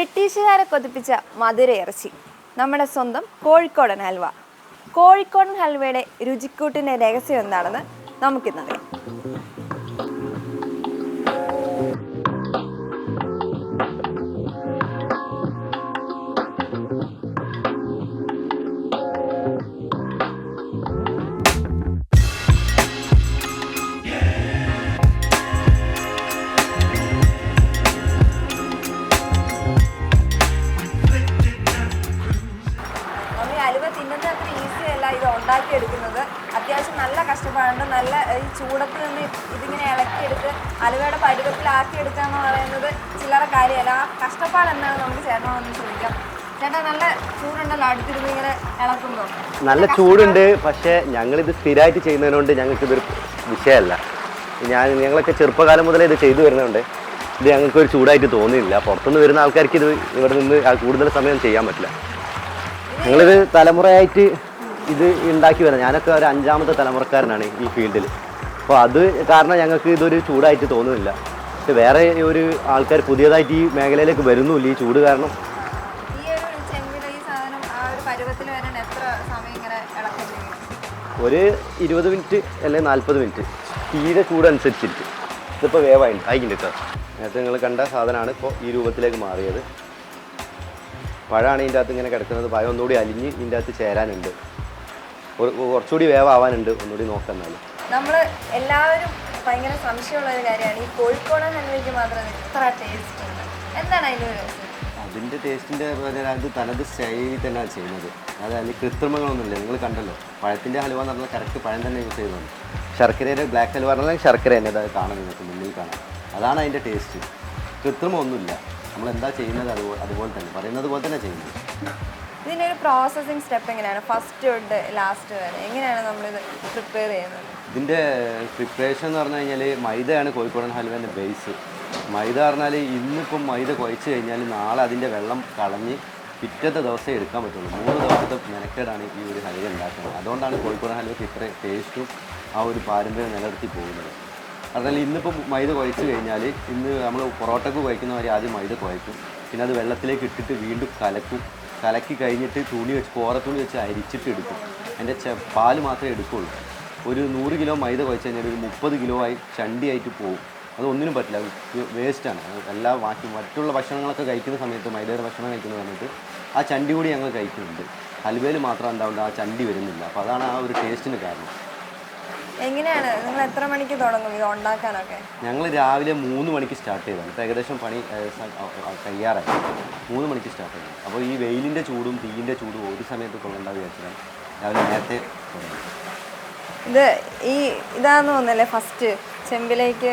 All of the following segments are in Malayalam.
ബ്രിട്ടീഷുകാരെ കൊതിപ്പിച്ച മധുര ഇറച്ചി നമ്മുടെ സ്വന്തം കോഴിക്കോടൻ ഹൽവ. കോഴിക്കോടൻ ഹൽവയുടെ രുചിക്കൂട്ടിന്റെ രഹസ്യം എന്താണെന്ന് നമുക്കിന്നറിയാം ഉണ്ടാക്കിയെടുക്കുന്നത്. അത്യാവശ്യം നല്ല കഷ്ടപ്പാടുണ്ട് നല്ല ഈ ചൂടത്ത് നിന്ന് ഇതിങ്ങനെ ഇളക്കിയെടുത്ത് അലുവയുടെ പരുവത്തിലാക്കി എടുക്കുക എന്ന് പറയുന്നത് ചില്ലറ കാര്യമല്ല. ആ കഷ്ടപ്പാട് എന്താണ് നമുക്ക് ചേട്ടനോടൊന്ന് ചോദിക്കാം. ചേട്ടാ നല്ല ചൂടുണ്ടല്ലോ? അടുത്തിരുന്ന് ഇങ്ങനെ ഇളക്കുമ്പോൾ നല്ല ചൂടുണ്ട്. പക്ഷേ ഞങ്ങളിത് സ്ഥിരമായിട്ട് ചെയ്യുന്നതിനോണ്ട് ഞങ്ങൾക്ക് ഇതൊരു വിഷയമല്ല. ഞാൻ ഞങ്ങളൊക്കെ ചെറുപ്പകാലം മുതലേ ഇത് ചെയ്തു വരുന്നതുകൊണ്ട് ഇത് ഞങ്ങൾക്ക് ഒരു ചൂടായിട്ട് തോന്നിയില്ല. പുറത്തുനിന്ന് വരുന്ന ആൾക്കാർക്ക് ഇത് ഇവിടെ നിന്ന് കൂടുതൽ സമയം ചെയ്യാൻ പറ്റില്ല. ഞങ്ങളിത് തലമുറയായിട്ട് ഇത് ഉണ്ടാക്കി വരുന്നത്. ഞാനൊക്കെ ഒരു അഞ്ചാമത്തെ തലമുറക്കാരനാണ് ഈ ഫീൽഡിൽ. അപ്പോൾ അത് കാരണം ഞങ്ങൾക്ക് ഇതൊരു ചൂടായിട്ട് തോന്നുന്നില്ല. പക്ഷെ വേറെ ഒരു ആൾക്കാർ പുതിയതായിട്ട് ഈ മേഖലയിലേക്ക് വരുന്നുമില്ല ഈ ചൂട് കാരണം. ഒരു ഇരുപത് മിനിറ്റ് അല്ലെങ്കിൽ നാൽപ്പത് മിനിറ്റ്. തീരെ ചൂടനുസരിച്ചിട്ട്. ഇതിപ്പോൾ വേവായി. ആയിക്കില്ല കേട്ടോ. നേരത്തെ നിങ്ങൾ കണ്ട സാധനമാണ് ഇപ്പോൾ ഈ രൂപത്തിലേക്ക് മാറിയത്. പഴമാണ് ഇതിന്റെ അകത്ത് ഇങ്ങനെ കിടക്കുന്നത്. പഴം ഒന്നുകൂടി അലിഞ്ഞ് ഇതിന്റെ അകത്ത് ചേരാനുണ്ട്. കുറച്ചുകൂടി വേവാവാനുണ്ട്. ഒന്നുകൂടി നോക്കാം നമ്മൾ എല്ലാവരും ഭയങ്കര സംശയമുള്ള ഒരു കാര്യമാണ്. ഈ കോഴിക്കോടൻ ഹൽവയ്ക്ക് മാത്രം ഇത്ര ടേസ്റ്റ് ഉണ്ട്. എന്താണ് അതിന്റെ ഒരു രഹസ്യം? അതിന്റെ ടേസ്റ്റിന്റെ അത് തനത് ശൈലി തന്നെയാണ് ചെയ്യുന്നത്. അത് അതിൽ കൃത്രിമങ്ങളൊന്നുമില്ല? നിങ്ങൾ കണ്ടല്ലോ. പഴത്തിന്റെ ഹലുവ എന്ന് പറഞ്ഞാൽ കറക്റ്റ് പഴം തന്നെ യൂസ് ചെയ്യുന്നുണ്ട് ശർക്കരയുടെ ബ്ലാക്ക് ഹലുവ പറഞ്ഞാൽ ശർക്കര തന്നെ അത് കാണാം നിങ്ങൾക്ക് മുന്നിൽ കാണാം. അതാണ് അതിന്റെ ടേസ്റ്റ് കൃത്രിമമൊന്നുമില്ല. നമ്മൾ എന്താ ചെയ്യുന്നത്? അതുപോലെ അതുപോലെ തന്നെ. പറയുന്നത് പോലെ തന്നെ ചെയ്യുന്നത്. ഇതിന്റെ ഒരു പ്രോസസ്സിങ് സ്റ്റെപ്പ് എങ്ങനെയാണ്? ഫസ്റ്റ് തൊട്ട് ലാസ്റ്റ് വരെ എങ്ങനെയാണ് നമ്മൾ ഇത് പ്രിപ്പയർ ചെയ്യുന്നത്? ഇതിന്റെ പ്രിപ്പറേഷൻ എന്ന് പറഞ്ഞു കഴിഞ്ഞാൽ മൈദയാണ് കോഴിക്കോടൻ ഹൽവേന്റെ ബേസ് മൈദ പറഞ്ഞാൽ ഇന്നിപ്പം മൈദ കുഴച്ച് കഴിഞ്ഞാൽ നാളെ അതിന്റെ വെള്ളം കളഞ്ഞ് പിറ്റത്തെ ദിവസമേ എടുക്കാൻ പറ്റുള്ളൂ. മൂന്ന് ദിവസത്തെ മെനക്കേടാണ് ഈ ഒരു ഹലുവ ഉണ്ടാക്കുന്നത്. അതുകൊണ്ടാണ് കോഴിക്കോടൻ ഹലുവയ്ക്ക് ഇത്ര ടേസ്റ്റും ആ ഒരു പാരമ്പര്യം നിലനിർത്തി പോകുന്നത്. അതിനാൽ ഇന്നിപ്പം മൈദ കുഴച്ച് കഴിഞ്ഞാൽ ഇന്ന് നമ്മൾ പൊറോട്ടക്ക് കുഴക്കുന്ന മാതിരി ആദ്യം മൈദ കുഴക്കും. പിന്നെ അത് വെള്ളത്തിലേക്ക് ഇട്ടിട്ട് വീണ്ടും കലക്കും. കലക്കി കഴിഞ്ഞിട്ട് തുണി വെച്ച് കോറത്തുണി വെച്ച് അരിച്ചിട്ട് എടുക്കും. അതിന്റെ ചെ പാൽ മാത്രമേ എടുക്കുള്ളൂ. ഒരു നൂറ് കിലോ മൈദ കുഴച്ച് കഴിഞ്ഞാൽ ഒരു മുപ്പത് കിലോ ആയി ചണ്ടിയായിട്ട് പോകും അതൊന്നിനും പറ്റില്ല. വേസ്റ്റാണ് എല്ലാ ബാക്കി മറ്റുള്ള ഭക്ഷണങ്ങളൊക്കെ കഴിക്കുന്ന സമയത്ത് മൈദയുടെ ഭക്ഷണം കഴിക്കുന്ന സമയത്ത് ആ ചണ്ടി കൂടി ഞങ്ങൾ കഴിക്കുന്നുണ്ട്. ഹൽവയിൽ മാത്രം എന്താ ആ ചണ്ടി വരുന്നില്ല. അപ്പോൾ അതാണ് ആ ഒരു ടേസ്റ്റിന് കാരണം. എങ്ങനെയാണ്? നിങ്ങൾ എത്ര മണിക്ക് തുടങ്ങും ഇത് ഉണ്ടാക്കാനൊക്കെ? ഞങ്ങൾ രാവിലെ മൂന്ന് മണിക്ക് സ്റ്റാർട്ട് ചെയ്തതാണ് ഇപ്പോൾ ഏകദേശം പണി തയ്യാറായി. കഴിയാറായി മൂന്ന് മണിക്ക് സ്റ്റാർട്ട് ചെയ്തു അപ്പോൾ ഈ വെയിലിന്റെ ചൂടും തീയിന്റെ ചൂടും ഒരു സമയത്ത് കൊള്ളണ്ട വിചാരിച്ചാൽ രാവിലെ നേരത്തെ തുടങ്ങി ഇത് ഈ ഇതാന്ന് തോന്നല്ലേ ഫസ്റ്റ് ചെമ്പിലേക്ക്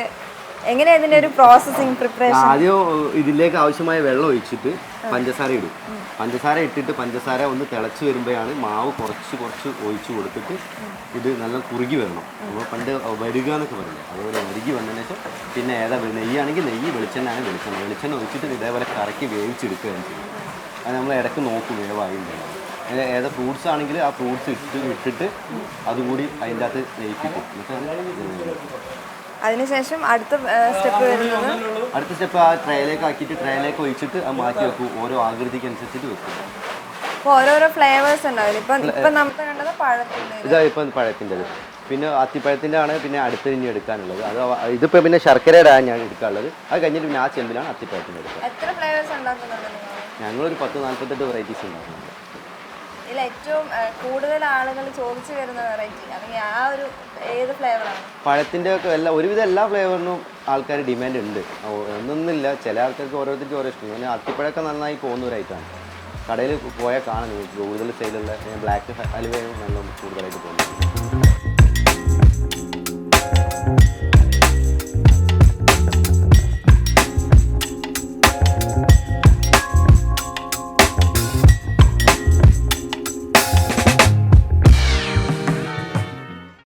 എങ്ങനെയാണ് ഇതിന്റെ ഒരു പ്രോസസ്സിംഗ് പ്രിപ്പറേഷൻ ആദ്യം ഇതിലേക്ക് ആവശ്യമായ വെള്ളം ഒഴിച്ചിട്ട് പഞ്ചസാര ഇടും. പഞ്ചസാര ഇട്ടിട്ട് പഞ്ചസാര ഒന്ന് തിളച്ച് വരുമ്പോഴാണ് മാവ് കുറച്ച് കുറച്ച് ഒഴിച്ചു കൊടുത്തിട്ട് ഇത് നല്ല കുറുകി വരണം. നമ്മൾ പണ്ട് വരുക എന്നൊക്കെ പറയില്ലേ? അതുപോലെ വരുകി വന്നതിന് ശേഷം പിന്നെ ഏതാ നെയ്യാണെങ്കിൽ നെയ്യ് വെളിച്ചെണ്ണ ആണ് വെളിച്ചെണ്ണ. വെളിച്ചെണ്ണ ഒഴിച്ചിട്ട് ഇതേപോലെ കറക്കി വേവിച്ചെടുക്കുകയാണ് ചെയ്യും. അത് നമ്മൾ ഇടയ്ക്ക് നോക്കും വേവായിട്ടുണ്ടെങ്കിൽ അതിൽ ഏതാ ഫ്രൂട്ട്സ് ആണെങ്കിൽ ആ ഫ്രൂട്ട്സ് ഇട്ട് ഇട്ടിട്ട് അതുകൂടി അതിന്റെ അകത്ത് നെയ്പ്പിക്കും എന്നിട്ട് അതിനുശേഷം അടുത്ത സ്റ്റെപ്പ് വരുന്നത് അടുത്ത സ്റ്റെപ്പ് ആ ട്രേയിലേക്ക് ആക്കിയിട്ട് ട്രേയിലേക്ക് ഒഴിച്ചിട്ട് അത് മാറ്റി വെക്കും. ഓരോ ആകൃതിക്ക് അനുസരിച്ചിട്ട് വെക്കും. അപ്പോൾ ഓരോരോ ഫ്ലേവേഴ്സ് ഉണ്ടാവില്ല ഇപ്പം ഇപ്പം നമുക്ക് കണ്ടത് പഴത്തിന്റെ ഇതാ. ഇപ്പം പഴത്തിന്റെ പിന്നെ അത്തിപ്പഴത്തിന്റെ ആണ് പിന്നെ അടുത്ത് ഇനി എടുക്കാനുള്ളത്. അത് ഇതിപ്പോ ഇതിപ്പോൾ പിന്നെ ശർക്കരയുടെ ആണ് ഞാൻ എടുക്കാനുള്ളത്. അത് കഴിഞ്ഞിട്ട് പിന്നെ ആ ചെമ്പിലാണ് അത്തിപ്പഴത്തിന്റെ എടുക്കുക. എത്ര ഫ്ലേവേഴ്സ് ഉണ്ടാക്കുന്നുണ്ട് ഞങ്ങളൊരു പത്ത് നാൽപ്പത്തെട്ട് വെറൈറ്റീസ് ഉണ്ടാക്കുന്നുണ്ട്. ഇതിൽ ഏറ്റവും കൂടുതൽ ആളുകൾ ചോദിച്ചു വരുന്ന വെറൈറ്റി അല്ലെങ്കിൽ ആ ഒരു ഏത് ഫ്ലേവറാണ് പഴത്തിന്റെ ഒക്കെ എല്ലാ ഒരുവിധം എല്ലാ ഫ്ലേവറിനും ആൾക്കാർ ഡിമാൻഡ് ഉണ്ട്. ഒന്നൊന്നുമില്ല. ചില ആൾക്കാർക്ക് ഓരോരുത്തർക്ക് ഓരോ ഇഷ്ടം. പിന്നെ അത്തിപ്പഴമൊക്കെ നന്നായി പോകുന്ന ഒരു ഐറ്റമാണ് കടയിൽ പോയാൽ കാണാൻ കൂടുതൽ സെയിലുള്ള ബ്ലാക്ക് ഹലുവയും നല്ല കൂടുതലായിട്ട് പോകുന്നത്.